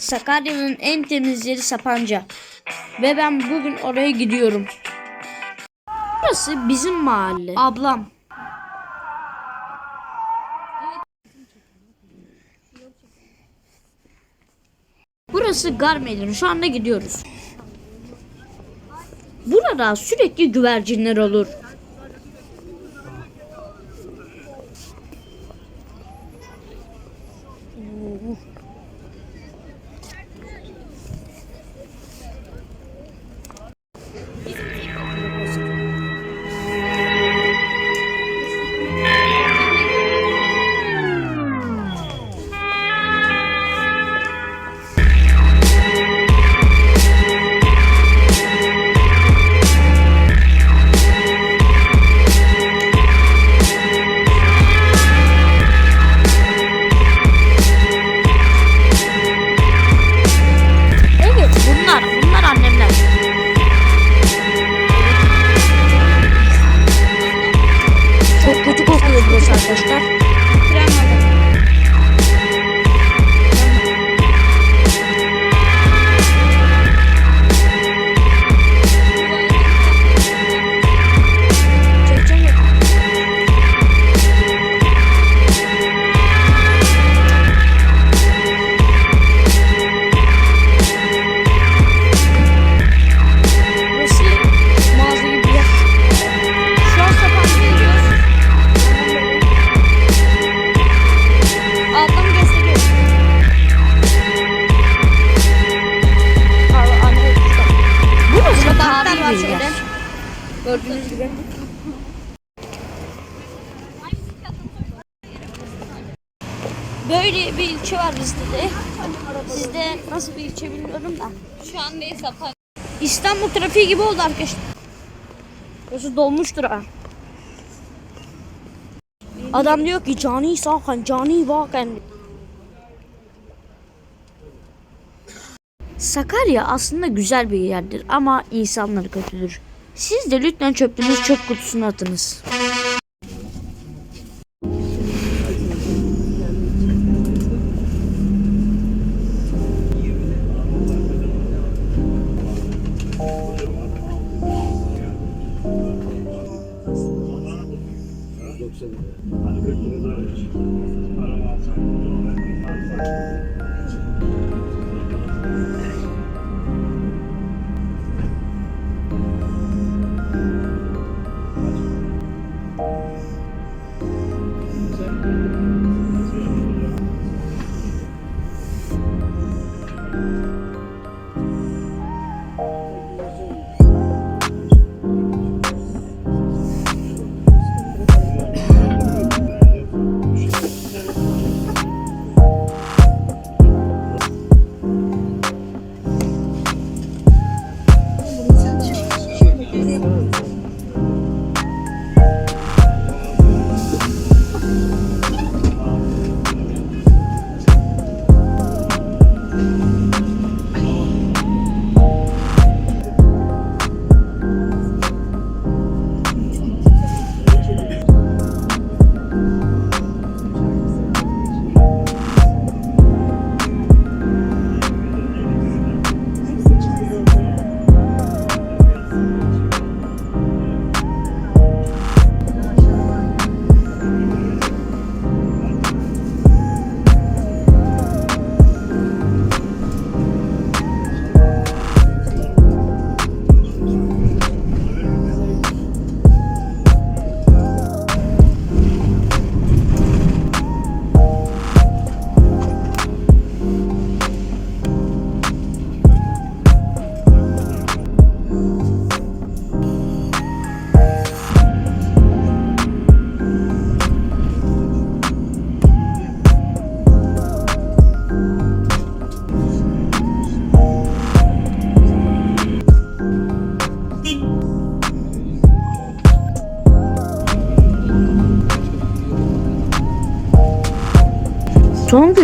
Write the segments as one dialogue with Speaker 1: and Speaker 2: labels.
Speaker 1: Sakarya'nın en temiz yeri Sapanca. Ve ben bugün oraya gidiyorum. Burası bizim mahalle. Ablam. Burası gar meydanı. Şu anda gidiyoruz. Burada sürekli güvercinler olur. Böyle bir ilçe var bizde de. Sizde nasıl bir ilçe bilmiyorum da.
Speaker 2: Şu an değil Sapan.
Speaker 1: İstanbul trafiği gibi oldu arkadaşlar. Burası dolmuştur ha. Adam diyor ki cani sakan, cani vaken. Sakarya aslında güzel bir yerdir ama insanları kötüdür. Siz de lütfen çöpünüzü çöp kutusuna atınız. Son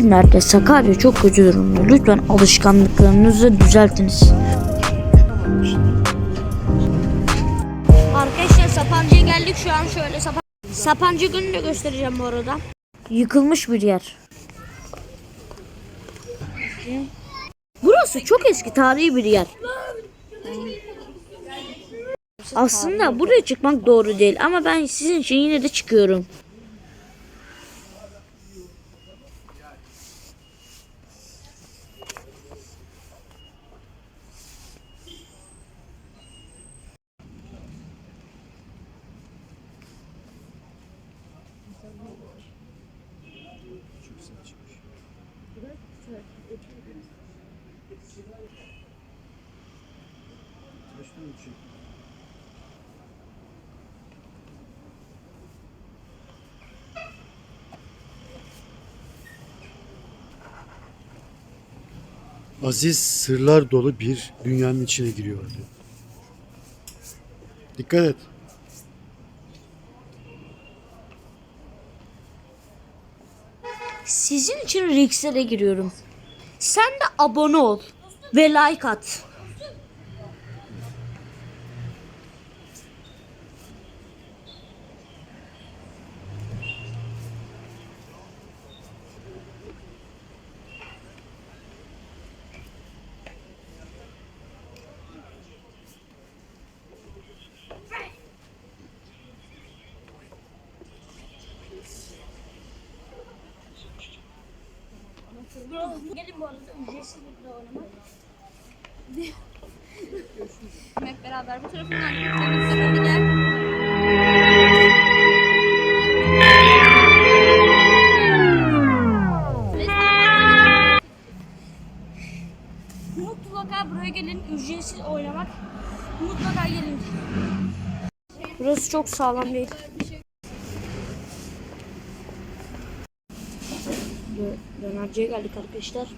Speaker 1: günlerde Sakarya çok kötü durumda. Lütfen alışkanlıklarınızı düzeltiniz. Arkadaşlar Sapanca'ya geldik şu an şöyle Sapan Sapancı günü de göstereceğim bu arada. Yıkılmış bir yer. Burası çok eski tarihi bir yer. Aslında buraya çıkmak doğru değil ama ben sizin için yine de çıkıyorum.
Speaker 2: Aziz sırlar dolu bir dünyanın içine giriyordu. Dikkat et.
Speaker 1: Sizin için Rix'e giriyorum. Sen de abone ol ve like at.
Speaker 3: Hep beraber bu tarafından gittiğimizde hadi gel. Mutlaka buraya gelin ücretsiz oynamak. Mutlaka gelin.
Speaker 1: Burası çok sağlam değil. Dönerciye geldik arkadaşlar.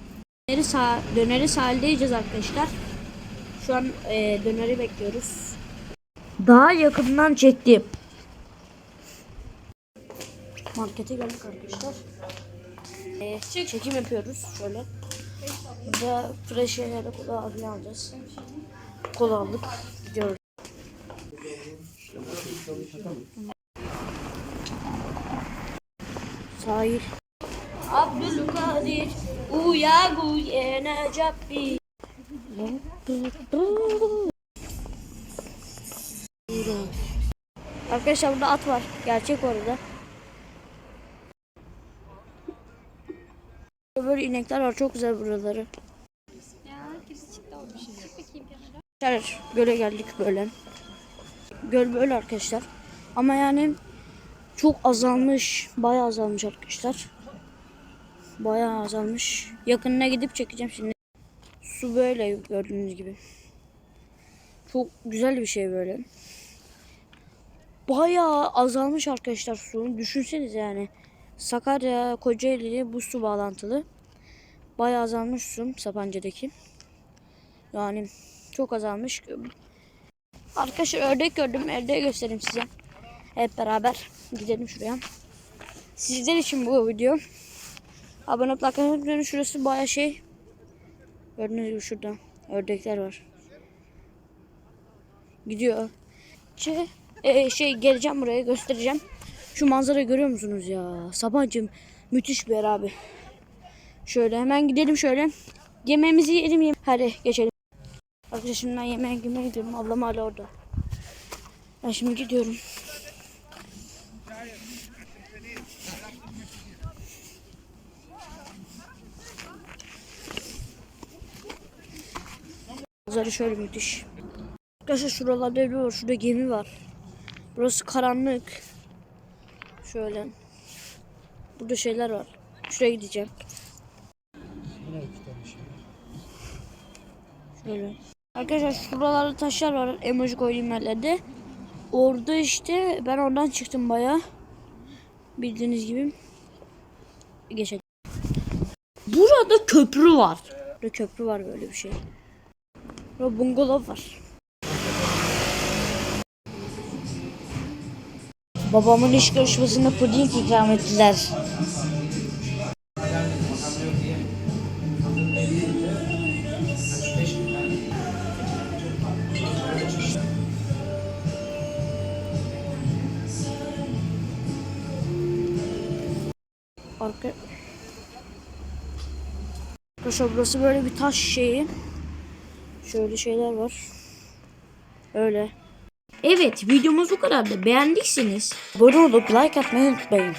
Speaker 1: Döneri, sağ, döneri sahilde yiyeceğiz arkadaşlar. Şu an e, döneri bekliyoruz. Daha yakından çektim. Markete geldik arkadaşlar. E, çekim yapıyoruz şöyle. Burada fresh şeylerle kola alacağız. Kola aldık. Gidiyoruz. Sahil. Abdülkadir uya uyanacak bir. Arkadaşlar burada at var. Gerçek orada. Böyle inekler var. Çok güzel buraları. Arkadaşlar göle geldik böyle. Göl böyle arkadaşlar. Ama yani çok azalmış. Bayağı azalmış arkadaşlar. Bayağı azalmış. Yakınına gidip çekeceğim şimdi. Su böyle gördüğünüz gibi. Çok güzel bir şey böyle. Bayağı azalmış arkadaşlar su. Düşünseniz yani. Sakarya, Kocaeli bu su bağlantılı. Bayağı azalmış su Sapanca'daki. Yani çok azalmış. Arkadaşlar ördek gördüm. Ördeği göstereyim size. Hep beraber gidelim şuraya. Sizler için bu video. Abone olup like unutmayın. Şurası baya şey. Gördüğünüz gibi şurada ördekler var. Gidiyor. Şey, e, şey geleceğim buraya göstereceğim. Şu manzarayı görüyor musunuz ya? Sabancım müthiş bir abi. Şöyle hemen gidelim şöyle. Yemeğimizi yiyelim. Yem Hadi geçelim. Ben yemeğe girmeye gidiyorum. Ablam hala orada. Ben şimdi gidiyorum. Manzara şöyle müthiş. Arkadaşlar şuralarda ev var. Şurada gemi var. Burası karanlık. Şöyle. Burada şeyler var. Şuraya gideceğim. Şöyle. Arkadaşlar şuralarda taşlar var. Emoji koyduğum yerlerde. Orada işte ben oradan çıktım baya. Bildiğiniz gibi. Geçelim. Burada köprü var. Burada köprü var böyle bir şey. Bungalov var. Babamın iş görüşmesinde puding ikram ettiler. Arka... Arkadaşlar burası böyle bir taş şeyi. Şöyle şeyler var. Öyle. Evet videomuz bu kadar da beğendiyseniz abone olup like atmayı unutmayın.